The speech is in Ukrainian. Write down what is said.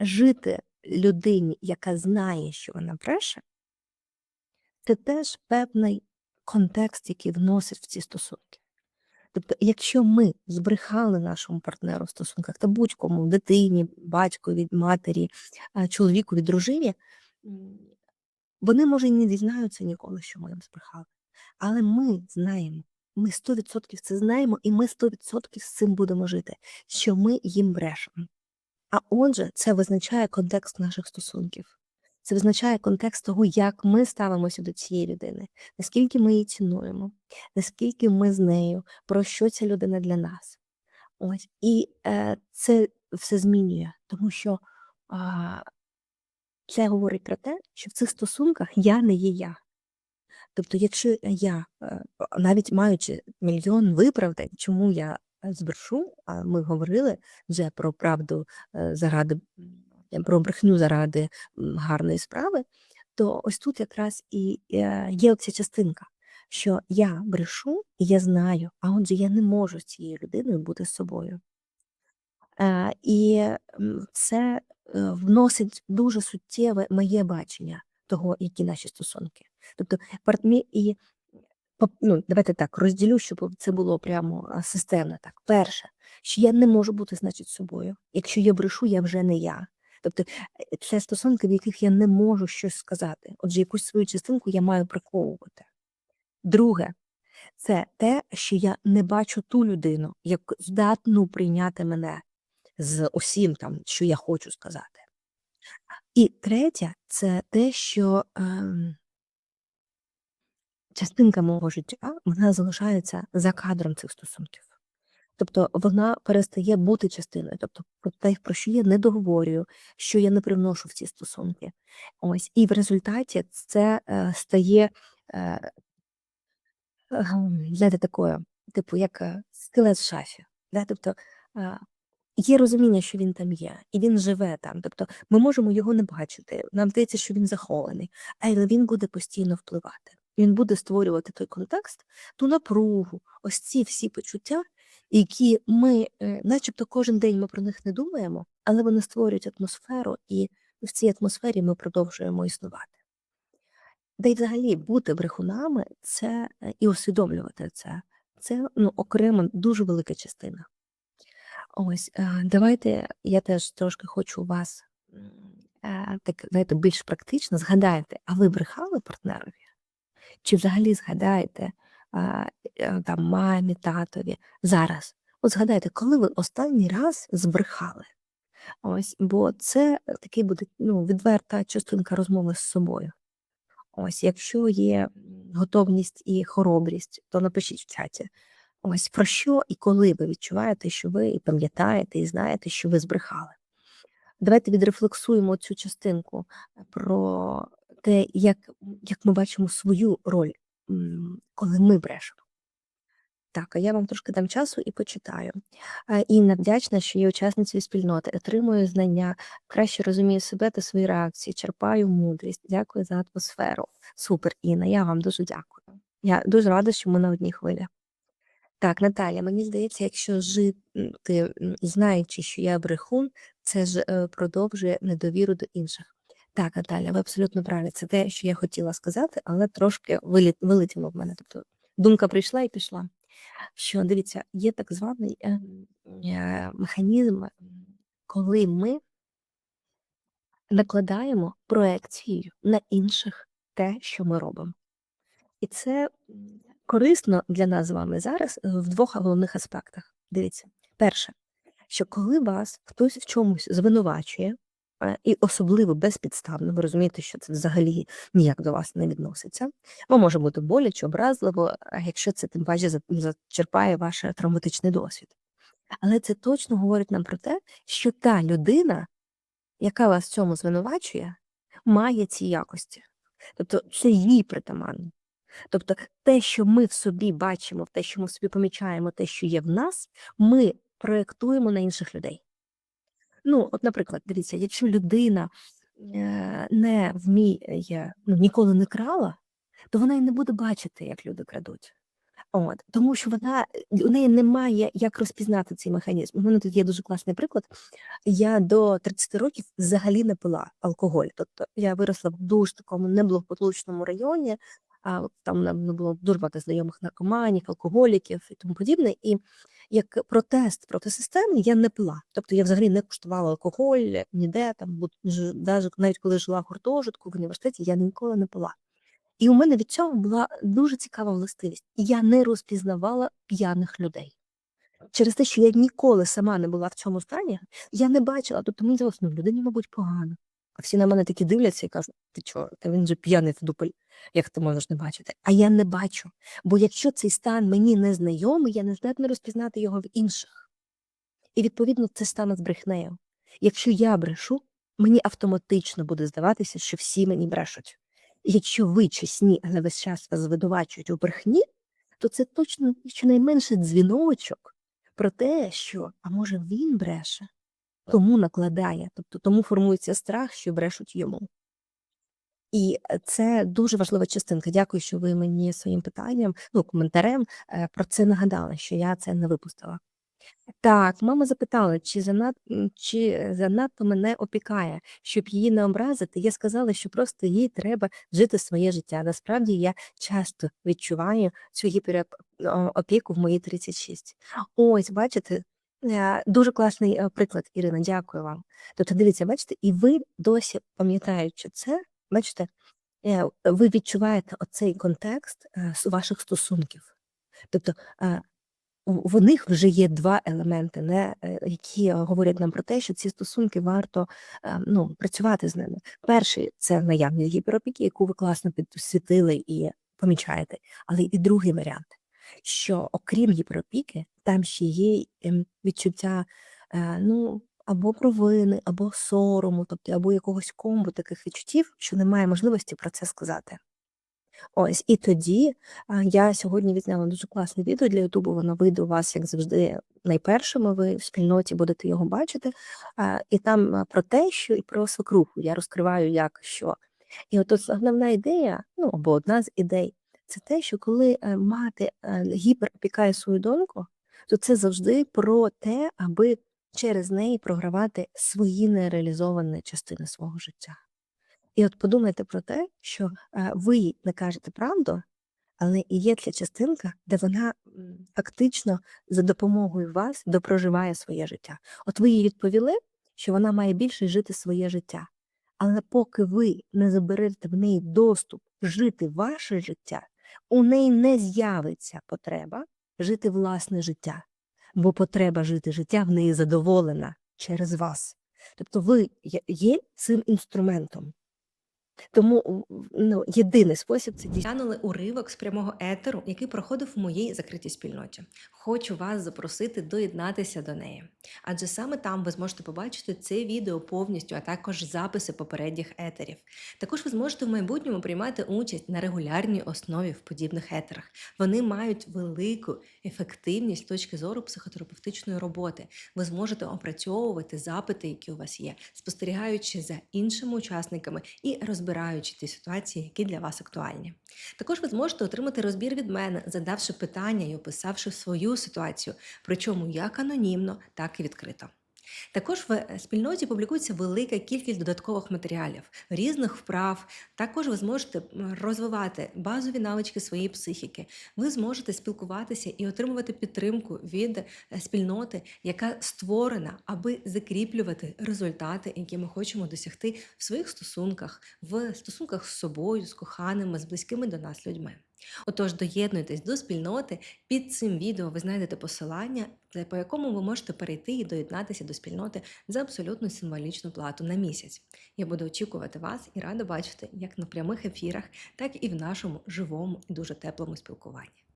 жити людині, яка знає, що вона бреше, це теж певний контекст, який вносить в ці стосунки. Тобто, якщо ми збрехали нашому партнеру в стосунках та будь-кому дитині, батькові, матері, чоловікові, дружині, вони, може, і не дізнаються ніколи, що ми їм збрехали. Але ми знаємо, ми 100% це знаємо, і ми 100% з цим будемо жити, що ми їм брешемо. А отже, це визначає контекст наших стосунків. Це визначає контекст того, як ми ставимося до цієї людини, наскільки ми її цінуємо, наскільки ми з нею, про що ця людина для нас. Ось. І е, це все змінює, тому що а, це говорить про те, що в цих стосунках я не є я. Тобто, якщо я, е, навіть маючи мільйон виправдань, чому я е, збрешу, а ми говорили вже про правду е, заради про брехню заради гарної справи, то ось тут якраз і е, є оця частинка, що я брешу, і я знаю, а отже, я не можу з цією людиною бути з собою. І це вносить дуже суттєве моє бачення того, які наші стосунки. Тобто і ну, давайте так розділю, щоб це було прямо системно. Так, перше, що я не можу бути, значить, собою. Якщо я брешу, я вже не я. Тобто е, це стосунки, в яких я не можу щось сказати. Отже, якусь свою частинку я маю приховувати. Друге, це те, що я не бачу ту людину, як здатну прийняти мене з усім там, що я хочу сказати. І третє, це те, що ем, частинка мого життя вона залишається за кадром цих стосунків. Тобто вона перестає бути частиною, тобто про те, про що я не договорюю, що я не привношу в ці стосунки. Ось і в результаті це е, стає е, ем, знаєте, такою, типу, як е, скелет в шафі. Да? Тобто е, є розуміння, що він там є, і він живе там. Тобто ми можемо його не бачити. Нам здається, що він захований, але він буде постійно впливати. Він буде створювати той контекст, ту напругу, ось ці всі почуття, які ми, е, начебто, кожен день ми про них не думаємо, але вони створюють атмосферу, і в цій атмосфері ми продовжуємо існувати. Та й взагалі бути брехунами це е, і усвідомлювати це. Це ну, окрема дуже велика частина. Ось, е, давайте я теж трошки хочу вас так, знаєте, більш практично згадайте, а ви брехали партнерові? Чи взагалі згадаєте а, е, там мамі, татові зараз? От згадайте, коли ви останній раз збрехали? Ось, бо це такий буде ну, відверта частинка розмови з собою. Ось, якщо є готовність і хоробрість, то напишіть в чаті. Ось про що і коли ви відчуваєте, що ви і пам'ятаєте, і знаєте, що ви збрехали. Давайте відрефлексуємо цю частинку е, про те, як, як ми бачимо свою роль, коли ми брешемо. Так, а я вам трошки дам часу і почитаю. Інна вдячна, що є учасницею спільноти, отримую знання, краще розумію себе та свої реакції, черпаю мудрість. Дякую за атмосферу. Супер, Інна, я вам дуже дякую. Я дуже рада, що ми на одній хвилі. Так, Наталя, мені здається, якщо жити, знаючи, що я брехун, це ж е, продовжує недовіру до інших. Так, Наталя, ви абсолютно праві. Це те, що я хотіла сказати, але трошки виліт, вилетіло в мене. Тобто думка прийшла і пішла. Що дивіться, є так званий е, е, механізм, коли ми накладаємо проекцією на інших те, що ми робимо. І це корисно для нас з вами зараз в двох головних аспектах. Дивіться, перше, що коли вас хтось в чомусь звинувачує, і особливо безпідставно, ви розумієте, що це взагалі ніяк до вас не відноситься, вам може бути боляче, образливо, якщо це тим паче зачерпає ваш травматичний досвід. Але це точно говорить нам про те, що та людина, яка вас в цьому звинувачує, має ці якості. Тобто це їй притаманно. Тобто те, що ми в собі бачимо, те, що ми в собі помічаємо, те, що є в нас, ми проєктуємо на інших людей. Ну, от, наприклад, дивіться, якщо людина е, не вміє, ну, ніколи не крала, то вона і не буде бачити, як люди крадуть. От, тому що вона у неї немає як розпізнати цей механізм. У мене тут є дуже класний приклад. Я до 30 років взагалі не пила алкоголь. Тобто я виросла в дуже такому неблагополучному районі, а там в мене було дуже багато знайомих наркоманів, алкоголіків і тому подібне. І як протест проти системи я не пила. Тобто я взагалі не куштувала алкоголь ніде там, навіть коли жила в гуртожитку в університеті, я ніколи не пила. І у мене від цього була дуже цікава властивість. Я не розпізнавала п'яних людей. Через те, що я ніколи сама не була в цьому стані, я не бачила. Тобто мені здалося, ну людині, мабуть, погано. А всі на мене такі дивляться і кажуть: ти чого? Та він же п'яний дупель, як ти можеш не бачити? А я не бачу. Бо якщо цей стан мені не знайомий, я не здатна розпізнати його в інших. І відповідно це стане з брехнею. Якщо я брешу, мені автоматично буде здаватися, що всі мені брешуть. Якщо ви чесні, але весь час вас звинувачують у брехні, то це точно щонайменше дзвіночок про те, що а може він бреше, тому накладає, тобто тому формується страх, що брешуть йому. І е, це дуже важлива частинка. Дякую, що ви мені своїм питанням, ну коментарем е, про це нагадали, що я це не випустила. Так, мама запитала, чи занад... чи занадто мене опікає, щоб її не образити. Я сказала, що просто їй треба жити своє життя. Насправді я часто відчуваю цю гіперопіку в мої 36. Ось, бачите, дуже класний е, приклад, Ірина, дякую вам. Тобто, дивіться, бачите, і ви досі пам'ятаючи це, бачите, е, ви відчуваєте оцей контекст е, з ваших стосунків. Тобто, е, в них вже є 2 елементи, не, е, які е, говорять нам про те, що ці стосунки варто, е, ну, працювати з ними. Перший це наявність гіперопіки, яку ви класно підсвітили і помічаєте. Але і другий варіант, що окрім гіперопіки, там ще є ем, відчуття, е, ну, або провини, або сорому, тобто або якогось комбо таких відчуттів, що немає можливості про це сказати. Ось, і тоді, я сьогодні відзняла дуже класне відео для "Ютубу", воно вийде у вас, як завжди, найпершими, ви в спільноті будете його бачити. І там, про тещу і про свекруху я розкриваю, як що. І от основна ідея, ну, або одна з ідей, це те, що коли, е, мати, е, гіперопікає свою доньку, то це завжди про те, аби через неї програвати свої нереалізовані частини свого життя. І от подумайте про те, що, е, ви не кажете правду, але і є ця частинка, де вона, фактично за допомогою вас допроживає своє життя. От ви їй відповіли, що вона має більше жити своє життя. Але поки ви не заберете в неї доступ жити ваше життя, у неї не з'явиться потреба жити власне життя, бо потреба жити життя в неї задоволена через вас. Тобто ви є цим інструментом. Тому ну, єдиний спосіб це дійс уривок з прямого етеру, який проходив в моїй закритій спільноті. Хочу вас запросити доєднатися до неї. Адже саме там ви зможете побачити це відео повністю, а також записи попередніх етерів. Також ви зможете в майбутньому приймати участь на регулярній основі в подібних етерах. Вони мають велику ефективність з точки зору психотерапевтичної роботи. Ви зможете опрацьовувати запити, які у вас є, спостерігаючи за іншими учасниками і розбираючи ті ситуації, які для вас актуальні. Також ви зможете отримати розбір від мене, задавши питання і описавши свою ситуацію, причому як анонімно, так і відкрито. Також в е, спільноті публікується велика кількість додаткових матеріалів, різних вправ. Також ви зможете розвивати базові навички своєї психіки. Ви зможете спілкуватися і отримувати підтримку від е, спільноти, яка створена, аби закріплювати результати, які ми хочемо досягти в своїх стосунках, в стосунках з собою, з коханими, з близькими до нас людьми. Отож, доєднуйтесь до спільноти. Під цим відео ви знайдете посилання, по якому ви можете перейти і доєднатися до спільноти за абсолютно символічну плату на місяць. Я буду очікувати вас і рада бачити як на прямих ефірах, так і в нашому живому і дуже теплому спілкуванні.